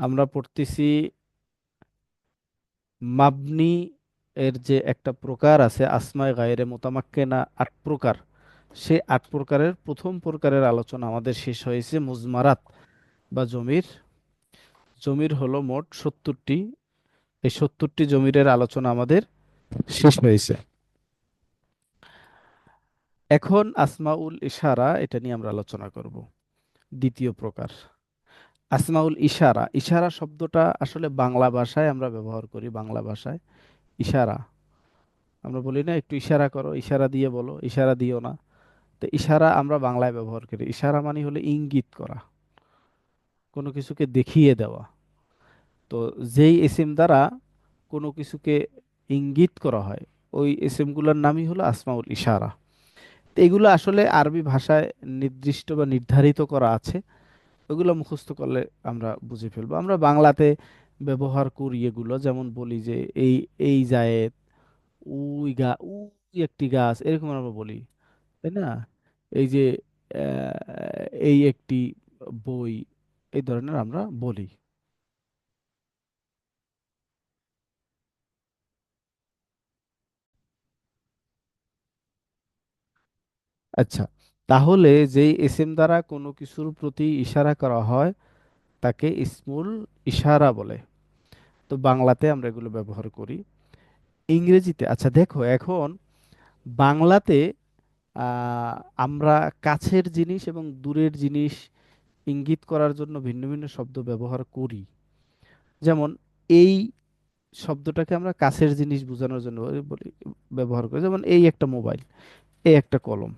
আমরা পড়তেছি মাবনি এর যে একটা প্রকার আছে আসমায়ে গায়রে মুতামাক্কেনা আট প্রকার। সে আট প্রকারের, প্রথম প্রকারের আলোচনা আমাদের শেষ হয়েছে মুজমারাত বা জমির। জমির হলো মোট সত্তরটি, এই সত্তরটি জমিরের আলোচনা আমাদের শেষ হয়েছে। এখন আসমাউল ইশারা এটা নিয়ে আমরা আলোচনা করব। দ্বিতীয় প্রকার। আসমাউল ইশারা। ইশারা শব্দটা আসলে বাংলা ভাষায় আমরা ব্যবহার করি, বাংলা ভাষায়। ইশারা। আমরা বলি না, একটু ইশারা করো, ইশারা দিয়ে বলো, ইশারা দিও না। তো ইশারা আমরা বাংলায় ব্যবহার করি। ইশারা মানে হলো ইঙ্গিত করা, কোনো কিছুকে দেখিয়ে দেওয়া। তো যেই এসিম দ্বারা কোনো কিছুকে ইঙ্গিত করা হয়, ওই এসিমগুলোর নামই হলো আসমাউল ইশারা। তো এগুলো আসলে আরবি ভাষায় নির্দিষ্ট বা নির্ধারিত করা আছে। ওগুলো মুখস্থ করলে আমরা বুঝে ফেলব। আমরা বাংলাতে ব্যবহার করি এগুলো, যেমন বলি যে এই এই জায়েদ উই গা, উই একটি গাছ, এরকম আমরা বলি, তাই না? এই যে এই একটি বই, এই ধরনের আমরা বলি। আচ্ছা তাহলে যেই এসএম দ্বারা কোনো কিছুর প্রতি ইশারা করা হয়, তাকে ইসমুল ইশারা বলে। তো বাংলাতে আমরা এগুলো ব্যবহার করি। ইংরেজিতে আচ্ছা দেখো এখন বাংলাতে আমরা কাছের জিনিস এবং দূরের জিনিস ইঙ্গিত করার জন্য ভিন্ন ভিন্ন শব্দ ব্যবহার করি। যেমন এই শব্দটাকে আমরা কাছের জিনিস বোঝানোর জন্য বলি ব্যবহার করি। যেমন এই একটা মোবাইল, এই একটা কলম।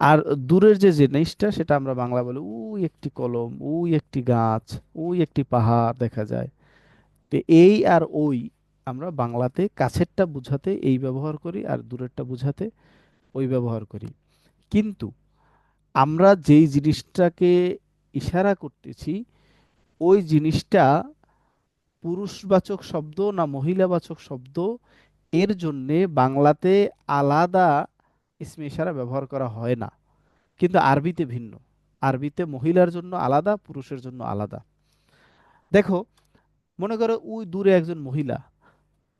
আর দূরের যে জিনিসটা, সেটা আমরা বাংলা বলি, উই একটি কলম, উই একটি গাছ, উই একটি পাহাড় দেখা যায়। তো এই আর ওই আমরা বাংলাতে কাছেরটা বোঝাতে এই ব্যবহার করি আর দূরেরটা বোঝাতে ওই ব্যবহার করি। কিন্তু আমরা যেই জিনিসটাকে ইশারা করতেছি, ওই জিনিসটা পুরুষবাচক শব্দ না মহিলাবাচক শব্দ, এর জন্যে বাংলাতে আলাদা ইসমে ইশারা ব্যবহার করা হয় না। কিন্তু আরবিতে ভিন্ন। আরবিতে মহিলার জন্য আলাদা, পুরুষের জন্য আলাদা। দেখো, মনে করো ওই দূরে একজন মহিলা।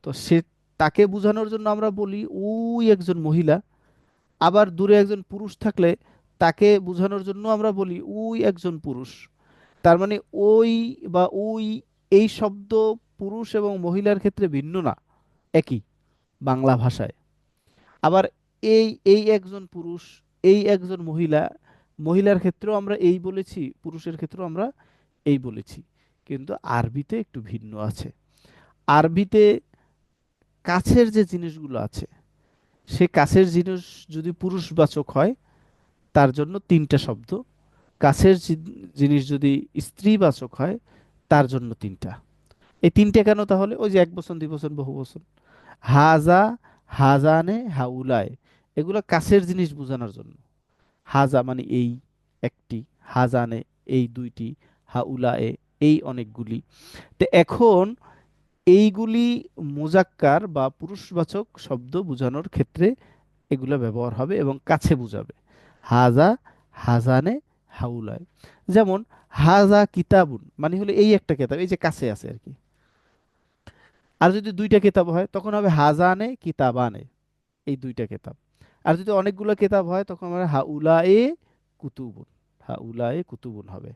তো সে তাকে বোঝানোর জন্য আমরা বলি ওই একজন মহিলা। আবার দূরে একজন পুরুষ থাকলে তাকে বোঝানোর জন্য আমরা বলি ওই একজন পুরুষ। তার মানে ওই বা ওই এই শব্দ পুরুষ এবং মহিলার ক্ষেত্রে ভিন্ন না। একই বাংলা ভাষায়। আবার এই এই একজন পুরুষ, এই একজন মহিলা, মহিলার ক্ষেত্রেও আমরা এই বলেছি, পুরুষের ক্ষেত্রেও আমরা এই বলেছি। কিন্তু আরবিতে একটু ভিন্ন আছে। আরবিতে কাছের যে জিনিসগুলো আছে, সে কাছের জিনিস যদি পুরুষবাচক হয়, তার জন্য তিনটা শব্দ। কাছের জিনিস যদি স্ত্রীবাচক হয়, তার জন্য তিনটা। এই তিনটে কেন তাহলে? ওই যে এক বছর দুই বছর বহু বছর হাজা হাজানে হাউলায় এগুলো কাছের জিনিস বোঝানোর জন্য। হাজা মানে এই একটি, হাজানে এই দুইটি, হাউলায়ে এই অনেকগুলি। তো এখন এইগুলি মোজাক্কার বা পুরুষবাচক শব্দ বোঝানোর ক্ষেত্রে এগুলো ব্যবহার হবে এবং কাছে বোঝাবে। হাজা, হাজানে হাউলায় যেমন, হাজা কিতাবুন মানে হলো এই একটা কিতাব, এই যে কাছে আছে আর কি। আর যদি দুইটা কিতাব হয়, তখন হবে হাজানে, কিতাবানে, এই দুইটা কিতাব। আর যদি অনেকগুলো কিতাব হয়, তখন হবে হাউলা এ কুতুবুন এ কুতুবুন হবে।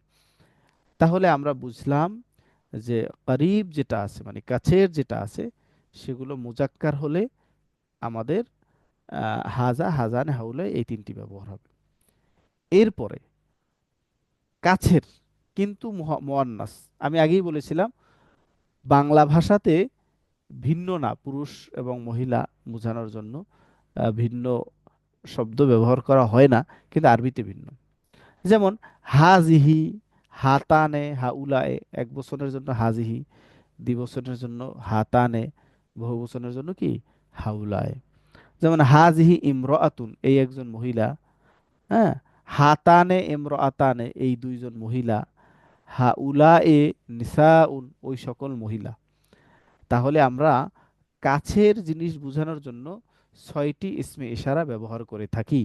তাহলে আমরা বুঝলাম যে করিব যেটা আছে মানে কাছের যেটা আছে, সেগুলো মুজাক্কার হলে আমাদের হাজা, হাজানে হাউলা এই তিনটি ব্যবহার হবে। এরপরে কাছের কিন্তু মুয়ান্নাস। আমি আগেই বলেছিলাম, বাংলা ভাষাতে ভিন্ন না, পুরুষ এবং মহিলা বোঝানোর জন্য ভিন্ন শব্দ ব্যবহার করা হয় না, কিন্তু আরবিতে ভিন্ন। যেমন, হাজিহি, হাতানে, হাউলায়ে, এক বছরের জন্য হাজিহি দ্বিবচনের জন্য হাতানে, বহু বচনের জন্য কি? হাউলায়ে। যেমন, হাজিহি ইমরাতুন, এই একজন মহিলা হ্যাঁ? হাতানে, ইমরাতানে, এই দুইজন মহিলা হাউলা হাউলায়ে নিসাউন, ওই সকল মহিলা। তাহলে আমরা কাছের জিনিস বোঝানোর জন্য ছয়টি ইসমে ইশারা ব্যবহার করে থাকি।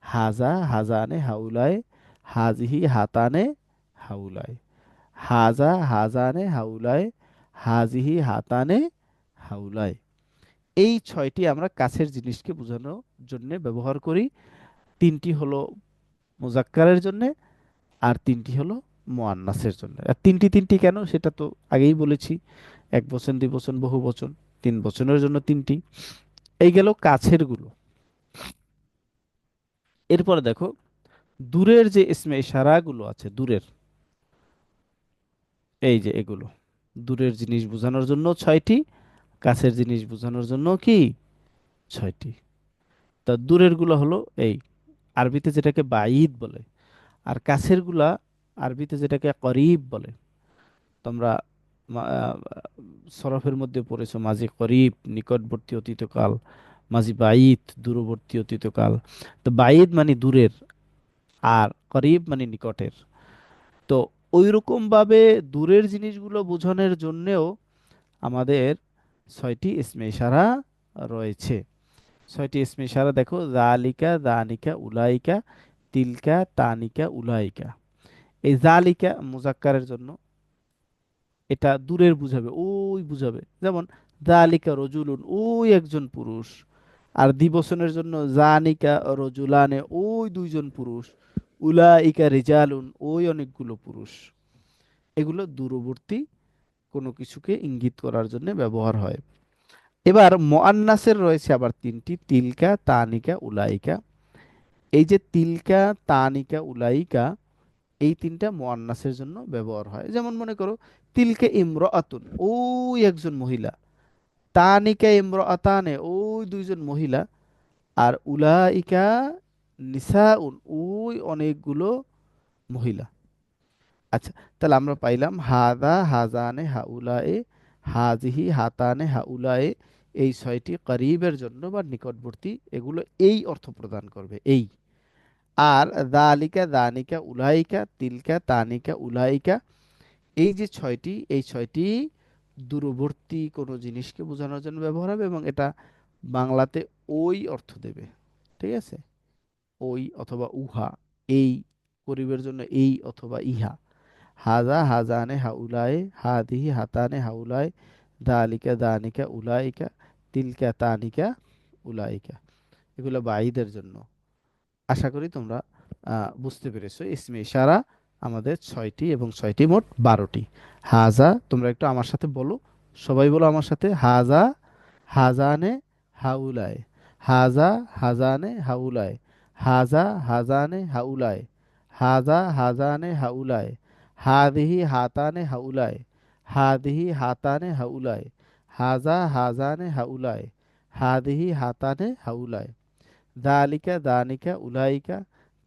হাজা, হাজানে, হাউলায়, হাজিহি, হাতানে, হাউলায়। হাজা, হাজানে, হাউলায়, হাজিহি, হাতানে, হাউলায়। এই ছয়টি আমরা কাছের জিনিসকে বোঝানোর জন্য ব্যবহার করি। তিনটি হলো মুজাক্কারের জন্য আর তিনটি হলো মুআন্নাসের জন্য। আর তিনটি তিনটি কেন? সেটা তো আগেই বলেছি। এক বচন, দুই বচন, বহু বচন, তিন বচনের জন্য তিনটি। এই গেল কাছেরগুলো এরপরে দেখো, দূরের যে ইসমে ইশারা গুলো আছে, দূরের, এই যে এগুলো, দূরের জিনিস বোঝানোর জন্য ছয়টি, কাছের জিনিস বোঝানোর জন্য কি? ছয়টি। তা দূরেরগুলো হলো এই, আরবিতে যেটাকে বাঈদ বলে। আর কাছেরগুলা আরবিতে যেটাকে করিব বলে। তোমরা সরফের মধ্যে পড়েছো, মাঝি করিব, নিকটবর্তী অতীতকাল, মাঝি বাঈদ দূরবর্তী অতীতকাল। তো বাঈদ মানে দূরের, আর করিব মানে নিকটের। তো ওইরকম ভাবে দূরের জিনিসগুলো বোঝানোর জন্যেও আমাদের ছয়টি ইসমে ইশারা রয়েছে। ছয়টি ইসমে ইশারা দেখো, জালিকা, দানিকা, উলাইকা, তিলকা, তানিকা, উলাইকা। এই জালিকা মুজাক্কারের জন্য এটা দূরের বুঝাবে, ওই বুঝাবে। যেমন জালিকা রজুলুন, ওই একজন পুরুষ। আর দিবসনের জন্য জানিকা রজুলানে ওই দুইজন পুরুষ। উলাইকা রিজালুন, ওই অনেকগুলো পুরুষ। এগুলো দূরবর্তী কোনো কিছুকে ইঙ্গিত করার জন্য ব্যবহার হয়। এবার মুআন্নাসের রয়েছে আবার তিনটি, তিলকা, তানিকা, উলাইকা। এই যে তিলকা, তানিকা, উলাইকা এই তিনটা মুআন্নাসের জন্য ব্যবহার হয়। যেমন মনে করো, তিলকা ইমরাআতুন, ওই একজন মহিলা, তানিকা ইমরাআতানে, ওই দুইজন মহিলা, আর উলাইকা নিসাউন, ওই অনেকগুলো মহিলা। আচ্ছা তাহলে আমরা পাইলাম হাদা, হাজানে, হাউলায়ে, হাজিহি, হাতানে, হাউলায়ে, এই ছয়টি করিবের জন্য বা নিকটবর্তী, এগুলো এই অর্থ প্রদান করবে, এই। আর দালিকা, দানিকা, উলাইকা, তিলকা, তানিকা, উলাইকা। এই যে ছয়টি, এই ছয়টি দূরবর্তী কোনো জিনিসকে বোঝানোর জন্য ব্যবহার হবে এবং এটা বাংলাতে ওই অর্থ দেবে। ঠিক আছে? ওই অথবা উহা, এই করিবের জন্য এই অথবা ইহা। হাজা, হাজানে হাউলায়ে হাদিহি, হাতানে হাউলায়ে দালিকা, দানিকা, উলাইকা, তিলকা, তানিকা, উলাইকা। এগুলো বাইদের জন্য। আশা করি তোমরা বুঝতে পেরেছ। ইসমে ইশারা আমাদের ছয়টি এবং ছয়টি মোট বারোটি। হাজা, তোমরা একটু আমার সাথে বলো। সবাই বলো আমার সাথে। হাজা, হাজানে, হাউলায়। হাজা, হাজানে, হাউলায়। হাজা, হাজানে, হাউলায়। হাজা, হাজানে, হাউলায়। হাদিহি, হাতানে, হাউলায়। হাদিহি, হাতানে, হাউলায়। হাজা, হাজানে, হাউলায়। হাদিহি, হাতানে, হাউলায়। দালিকা দানিকা উলাইকা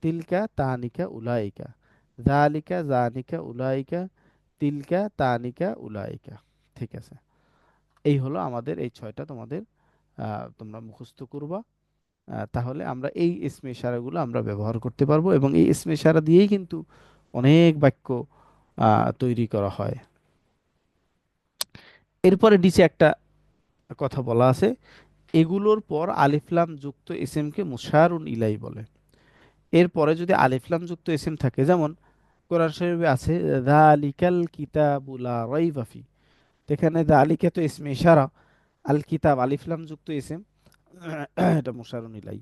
তিলকা তানিকা উলাইকা দালিকা জানিকা উলাইকা তিলকা তানিকা উলাইকা ঠিক আছে? এই হলো আমাদের এই ছয়টা তোমাদের তোমরা মুখস্থ করবা। তাহলে আমরা এই ইসমে ইশারাগুলো আমরা ব্যবহার করতে পারব এবং এই ইসমে ইশারা দিয়েই কিন্তু অনেক বাক্য তৈরি করা হয়। এরপরে নিচে একটা কথা বলা আছে। এগুলোর পর আলিফলাম যুক্ত ইসিমকে মুশারুন ইলাই বলে। এরপরে যদি আলিফলাম যুক্ত ইসিম থাকে, যেমন কোরআন শরীফে আছে যালিকাল কিতাবু লা রাইবা ফি। তো এখানে যালিকা তো ইসমে ইশারা, আল কিতাব আলিফলাম যুক্ত ইসিম এটা মুশারুন ইলাই।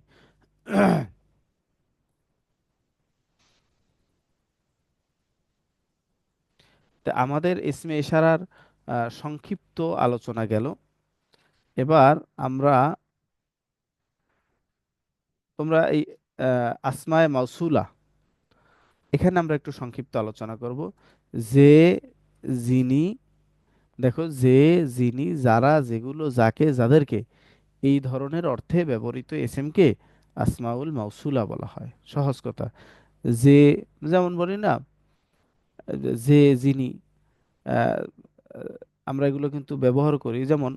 আমাদের ইসমে ইশারার সংক্ষিপ্ত আলোচনা গেল। এবার আমরা তোমরা এই আসমায়ে মাউসুলা, এখানে আমরা একটু সংক্ষিপ্ত আলোচনা করব। যে, যিনি, দেখো, যে, যিনি, যারা, যেগুলো, যাকে, যাদেরকে এই ধরনের অর্থে ব্যবহৃত এস এসএমকে আসমাউল মাউসুলা বলা হয়। সহজ কথা। যে, যেমন বলি না, যে, যিনি আমরা এগুলো কিন্তু ব্যবহার করি। যেমন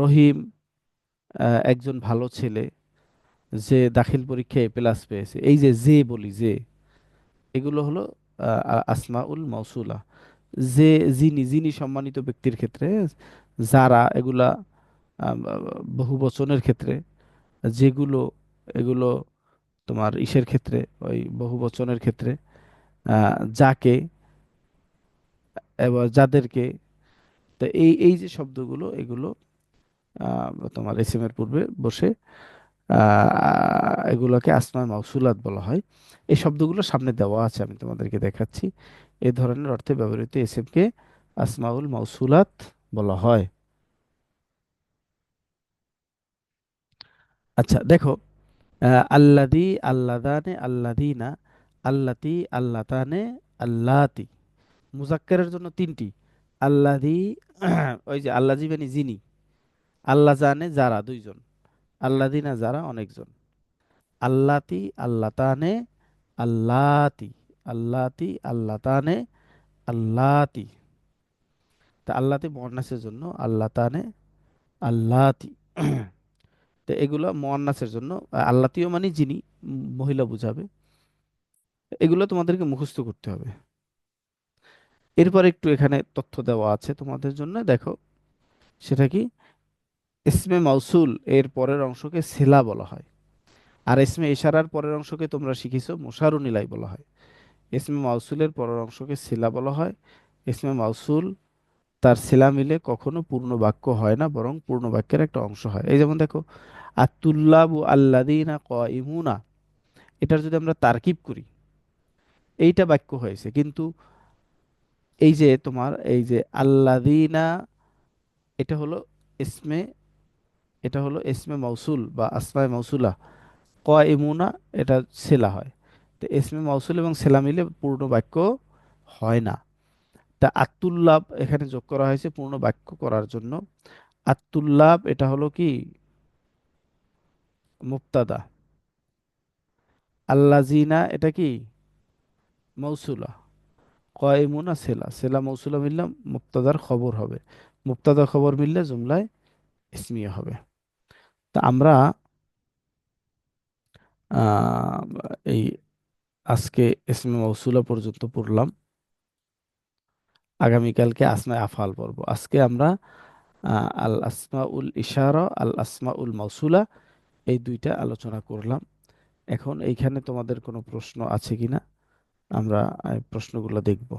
রহিম একজন ভালো ছেলে যে দাখিল পরীক্ষায় প্লাস পেয়েছে। এই যে যে বলি যে, এগুলো হলো আসমাউল মাউসুলা। যে যিনি যিনি সম্মানিত ব্যক্তির ক্ষেত্রে, যারা এগুলা বহু বচনের ক্ষেত্রে, যেগুলো, এগুলো তোমার ইসের ক্ষেত্রে, ওই বহু বচনের ক্ষেত্রে যাকে, এবার যাদেরকে তো এই এই যে শব্দগুলো, এগুলো তোমার এসএম এর পূর্বে বসে এগুলোকে আসমায়ে মাউসুলাত বলা হয়। এই শব্দগুলো সামনে দেওয়া আছে, আমি তোমাদেরকে দেখাচ্ছি। এই ধরনের অর্থে ব্যবহৃত এসএম কে আসমাউল মাউসুলাত বলা হয়। আচ্ছা দেখো আল্লাদি, আল্লাদানে, আল্লাদিনা, আল্লাতি, আল্লাতানে, আল্লাতি। মুজাক্কারের জন্য তিনটি। আল্লাদি ওই যে আল্লাজি মানে যিনি। আল্লাহ জানে যারা দুইজন। আল্লাদিনা যারা অনেকজন। আল্লাতি, আল্লাতানে, আল্লাতি। আল্লাতি, আল্লাতানে, আল্লাতি। তা আল্লাতি মুয়ান্নাসের জন্য আল্লাতানে, আল্লাতি। তো এগুলো মুয়ান্নাসের জন্য, আল্লাতিও মানে যিনি, মহিলা বুঝাবে। এগুলো তোমাদেরকে মুখস্থ করতে হবে। এরপর একটু এখানে তথ্য দেওয়া আছে তোমাদের জন্য। দেখো, সেটা কি? ইসমে মাউসুল এর পরের অংশকে সেলা বলা হয়। আর ইসমে ইশারার পরের অংশকে তোমরা শিখিছো মুশারুন ইলাই বলা হয়। ইসমে মাউসুলের পরের অংশকে সিলা বলা হয়। ইসমে মাউসুল তার সেলা মিলে কখনো পূর্ণ বাক্য হয় না, বরং পূর্ণ বাক্যের একটা অংশ হয়। এই যেমন দেখো আতুল্লাবু আল্লাদিনা কাইমুনা এটার যদি আমরা তারকিব করি, এইটা বাক্য হয়েছে। কিন্তু এই যে তোমার, এই যে আল্লাদিনা এটা হলো ইসমে, এটা হলো ইসমে মৌসুল বা আসমায়ে মাউসুলা। কাইমুনা এটা সেলা হয়। তো ইসমে মাউসুল এবং সেলা মিলে পূর্ণ বাক্য হয় না। তা আত্তুল্লাভ এখানে যোগ করা হয়েছে পূর্ণ বাক্য করার জন্য। আত্তুল্লাভ এটা হলো কি? মুক্তাদা আল্লাজিনা এটা কি? মৌসুলা কয়মুনা সেলা সেলা মৌসুলা মিললে মুক্তাদার খবর হবে। মুক্তাদা খবর মিললে জুমলায় ইসমিয়া হবে। তা আমরা এই আজকে ইসমে মৌসুলা পর্যন্ত পড়লাম। আগামীকালকে আসমায়ে আফাল পড়ব। আজকে আমরা আল আসমাউল ইশারা আল আসমা উল মৌসুলা এই দুইটা আলোচনা করলাম। এখন এইখানে তোমাদের কোনো প্রশ্ন আছে কিনা? আমরা প্রশ্নগুলো দেখব।